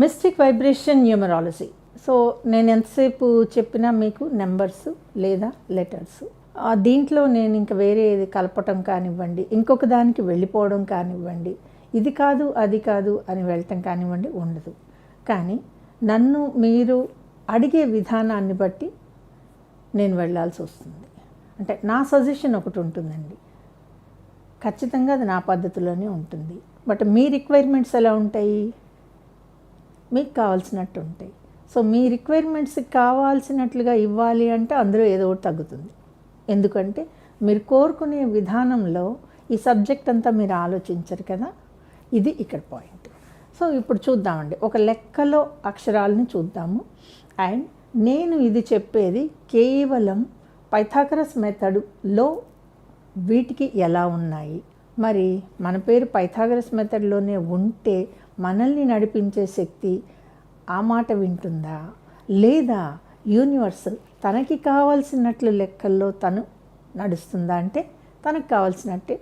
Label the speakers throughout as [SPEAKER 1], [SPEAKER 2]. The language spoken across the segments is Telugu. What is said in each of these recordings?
[SPEAKER 1] మిస్టిక్ వైబ్రేషన్ న్యూమరాలజీ సో నేను ఎంతసేపు చెప్పినా మీకు నెంబర్స్ లేదా లెటర్స్ దీంట్లో నేను ఇంకా వేరే ఏది కలపటం కానివ్వండి ఇంకొక దానికి వెళ్ళిపోవడం కానివ్వండి ఇది కాదు అది కాదు అని వెళ్ళటం కానివ్వండి ఉండదు. కానీ నన్ను మీరు అడిగే విధానాన్ని బట్టి నేను వెళ్ళాల్సి వస్తుంది. అంటే నా సజెషన్ ఒకటి ఉంటుందండి. ఖచ్చితంగా అది నా పద్ధతిలోనే ఉంటుంది. బట్ మీ రిక్వైర్మెంట్స్ ఎలా ఉంటాయి? మీకు కావాల్సినట్టు ఉంటాయి సో మీ రిక్వైర్మెంట్స్కి కావాల్సినట్లుగా ఇవ్వాలి అంటే అందులో ఏదో ఒకటి తగ్గుతుంది. ఎందుకంటే మీరు కోరుకునే విధానంలో ఈ సబ్జెక్ట్ అంతా మీరు ఆలోచించరు కదా. ఇది ఇక్కడ పాయింట్. సో ఇప్పుడు చూద్దామండి. ఒక లెక్కలో అక్షరాలని చూద్దాము. అండ్ నేను ఇది చెప్పేది కేవలం పైథాగరస్ మెథడ్లో వీటికి ఎలా ఉన్నాయి. మరి మన పేరు పైథాగరస్ మెథడ్లోనే ఉంటే మనల్ని నడిపించే శక్తి ఆ మాట వింటుందా? లేదా యూనివర్స్ తనకి కావాల్సినట్లు లెక్కల్లో తను నడుస్తుందా? అంటే తనకు కావాల్సినట్టే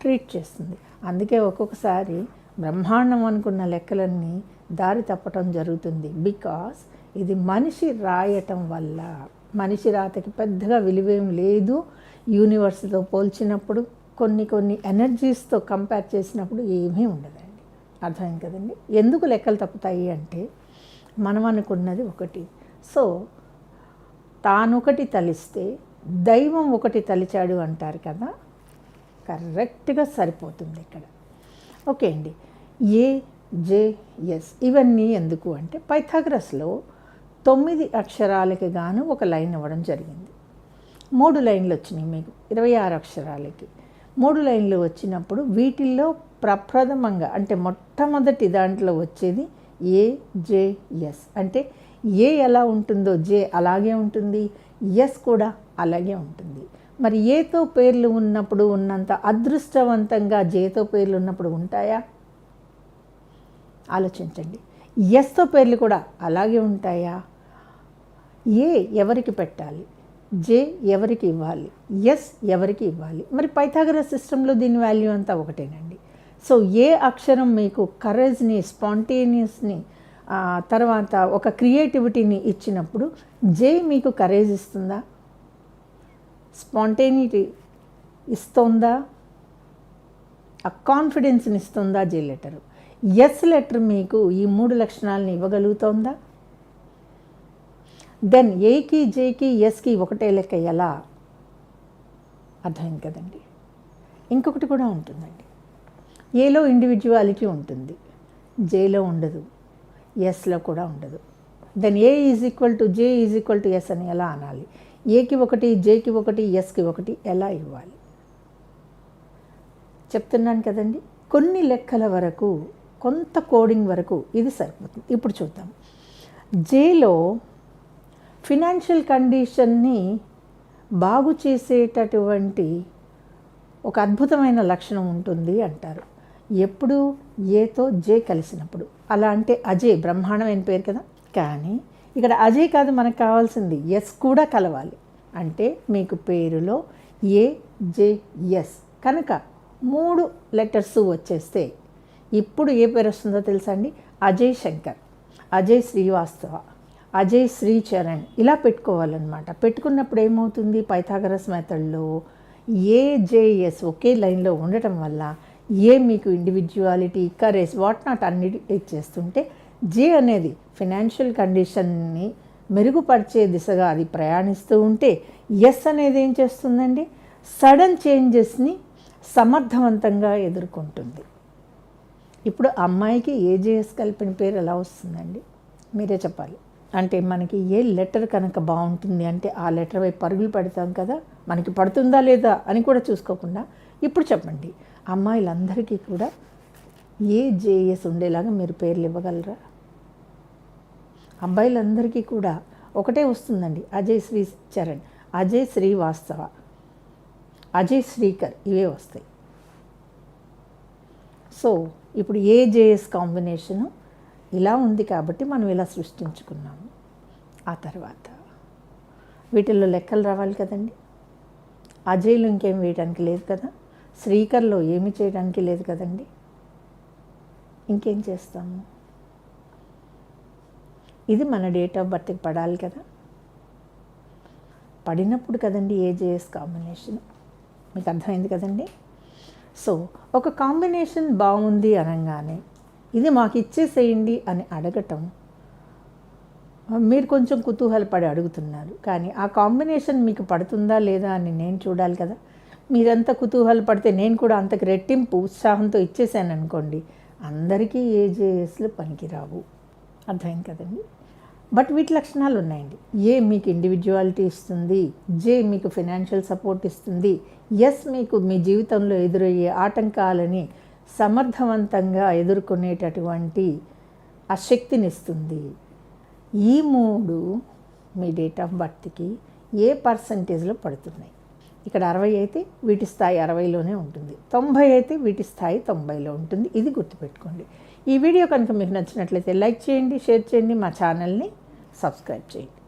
[SPEAKER 1] ట్రీట్ చేస్తుంది. అందుకే ఒక్కొక్కసారి బ్రహ్మాండం అనుకున్న లెక్కలన్నీ దారి తప్పటం జరుగుతుంది. బికాస్ ఇది మనిషి రాయటం వల్ల. మనిషి రాతకి పెద్దగా విలువేం లేదు. యూనివర్స్తో పోల్చినప్పుడు కొన్ని కొన్ని ఎనర్జీస్తో కంపేర్ చేసినప్పుడు ఏమీ ఉండదు. అర్థమైంది కదండి? ఎందుకు లెక్కలు తప్పుతాయి అంటే మనం అనుకున్నది ఒకటి. సో తానొకటి తలిస్తే దైవం ఒకటి తలిచాడు అంటారు కదా? కరెక్ట్గా సరిపోతుంది ఇక్కడ. ఓకే అండి. ఏ జే ఎస్ ఇవన్నీ ఎందుకు అంటే పైథాగ్రస్లో తొమ్మిది అక్షరాలకి గాను ఒక లైన్ ఇవ్వడం జరిగింది. మూడు లైన్లు వచ్చినాయి మీకు. ఇరవై ఆరు అక్షరాలకి. మూడు లైన్లు వచ్చినప్పుడు వీటిల్లో ప్రప్రథమంగా అంటే మొట్టమొదటి దాంట్లో వచ్చేది ఏ జే ఎస్. అంటే ఏ ఎలా ఉంటుందో జే అలాగే ఉంటుంది ఎస్ కూడా అలాగే ఉంటుంది. మరి ఏతో పేర్లు ఉన్నప్పుడు ఉన్నంత అదృష్టవంతంగా జేతో పేర్లు ఉన్నప్పుడు ఉంటాయా? ఆలోచించండి. ఎస్తో పేర్లు కూడా అలాగే ఉంటాయా? ఏ ఎవరికి పెట్టాలి? జే ఎవరికి ఇవ్వాలి? ఎస్ ఎవరికి ఇవ్వాలి? మరి పైథాగరస్ సిస్టంలో దీని వాల్యూ అంతా ఒకటేనండి. సో ఏ అక్షరం మీకు కరేజ్ని స్పాంటేనియస్ని తర్వాత ఒక క్రియేటివిటీని ఇచ్చినప్పుడు జే మీకు కరేజ్ ఇస్తుందా? స్పాంటేనిటీ ఇస్తుందా? ఆ కాన్ఫిడెన్స్ని ఇస్తుందా? జే లెటరు ఎస్ లెటర్ మీకు ఈ మూడు లక్షణాలను ఇవ్వగలుగుతోందా? దెన్ ఏకి జేకి ఎస్కి ఒకటే లెక్క ఎలా? అర్థమైంది కదండి. ఇంకొకటి కూడా ఉంటుందండి. ఏలో ఇండివిజువాలిటీ ఉంటుంది జేలో ఉండదు ఎస్లో కూడా ఉండదు. Then A is equal to J is equal to S అని ఎలా అనాలి? ఏకి ఒకటి జేకి ఒకటి ఎస్కి ఒకటి ఎలా ఇవ్వాలి? చెప్తున్నాను కదండి కొన్ని లెక్కల వరకు కొంత కోడింగ్ వరకు ఇది సరిపోతుంది. ఇప్పుడు చూద్దాం. జేలో ఫినాన్షియల్ కండిషన్ని బాగు చేసేటటువంటి ఒక అద్భుతమైన లక్షణం ఉంటుంది అంటారు. ఎప్పుడు ఏతో జే కలిసినప్పుడు. అలా అంటే అజయ్ బ్రహ్మాండమైన పేరు కదా? కానీ ఇక్కడ అజయ్ కాదు మనకు కావాల్సింది. ఎస్ కూడా కలవాలి. అంటే మీకు పేరులో ఏ జే ఎస్. కనుక మూడు లెటర్స్ వచ్చేస్తే ఇప్పుడు ఏ పేరు వస్తుందో తెలుసా అండి? అజయ్ శంకర్. అజయ్ శ్రీవాస్తవ. అజయ్ శ్రీచరణ్ ఇలా పెట్టుకోవాలన్నమాట. పెట్టుకున్నప్పుడు ఏమవుతుంది? పైథాగరస్ మెథడ్లో ఏ జేఎస్ ఒకే లైన్లో ఉండటం వల్ల ఏ మీకు ఇండివిజువాలిటీ కరేజ్ వాట్ నాట్ అన్నిటి ఇచ్చేస్తుంటే జే అనేది ఫినాన్షియల్ కండిషన్ని మెరుగుపరిచే దిశగా అది ప్రయాణిస్తూ ఉంటే ఎస్ అనేది ఏం చేస్తుందండి? సడన్ చేంజెస్ని సమర్థవంతంగా ఎదుర్కొంటుంది. ఇప్పుడు అమ్మాయికి ఏజేఎస్ కలిపిన పేరు ఎలా వస్తుందండి? మీరే చెప్పాలి. అంటే మనకి ఏ లెటర్ కనుక బాగుంటుంది అంటే ఆ లెటర్ వైపు పరుగులు పెడతాం కదా మనకి పడుతుందా లేదా అని కూడా చూసుకోకుండా ఇప్పుడు చెప్పండి. అమ్మాయిలందరికీ కూడా ఏ జేఎస్ ఉండేలాగా మీరు పేర్లు ఇవ్వగలరా? అబ్బాయిలందరికీ కూడా ఒకటే వస్తుందండి అజయ్ శ్రీ చరణ్ అజయ్ శ్రీవాస్తవ అజయ్ శ్రీకర్ ఇవే వస్తాయి. సో ఇప్పుడు ఏ జేఎస్ కాంబినేషను ఇలా ఉంది కాబట్టి మనం ఇలా సృష్టించుకున్నాము. ఆ తర్వాత. వీటిల్లో లెక్కలు రావాలి కదండి. అజయ్లో ఇంకేం వేయడానికి లేదు కదా. శ్రీకర్లో ఏమి చేయడానికి లేదు కదండి. ఇంకేం చేస్తాము? ఇది మన డేట్ ఆఫ్ బర్త్కి పడాలి కదా. పడినప్పుడు కదండి ఏజేఎస్ కాంబినేషన్. మీకు అర్థమైంది కదండి. సో ఒక కాంబినేషన్ బాగుంది అనగానే ఇది మాకు ఇచ్చేసేయండి అని అడగటం మీరు కొంచెం కుతూహలపడి అడుగుతున్నారు. కానీ ఆ కాంబినేషన్ మీకు పడుతుందా లేదా అని నేను చూడాలి కదా. మీరంతా కుతూహలపడితే నేను కూడా అంతకు రెట్టింపు ఉత్సాహంతో ఇచ్చేసాను అనుకోండి. అందరికీ ఏజేఎస్లు పనికిరావు. అర్థమైంది కదండి? బట్ వీటి లక్షణాలు ఉన్నాయండి. ఏ మీకు ఇండివిజువాలిటీ ఇస్తుంది? జే మీకు ఫినాన్షియల్ సపోర్ట్ ఇస్తుంది? ఎస్ మీకు మీ జీవితంలో ఎదురయ్యే ఆటంకాలని సమర్థవంతంగా ఎదుర్కొనేటటువంటి ఆ శక్తినిస్తుంది ఈ మూడు మీ డేట్ ఆఫ్ బర్త్కి ఏ పర్సంటేజ్లో పడుతున్నాయి? ఇక్కడ అరవై అయితే వీటి స్థాయి అరవైలోనే ఉంటుంది. తొంభై అయితే వీటి స్థాయి తొంభైలో ఉంటుంది. ఇది గుర్తుపెట్టుకోండి. ఈ వీడియో కనుక మీకు నచ్చినట్లయితే లైక్ చేయండి షేర్ చేయండి మా ఛానల్ని సబ్స్క్రైబ్ చేయండి.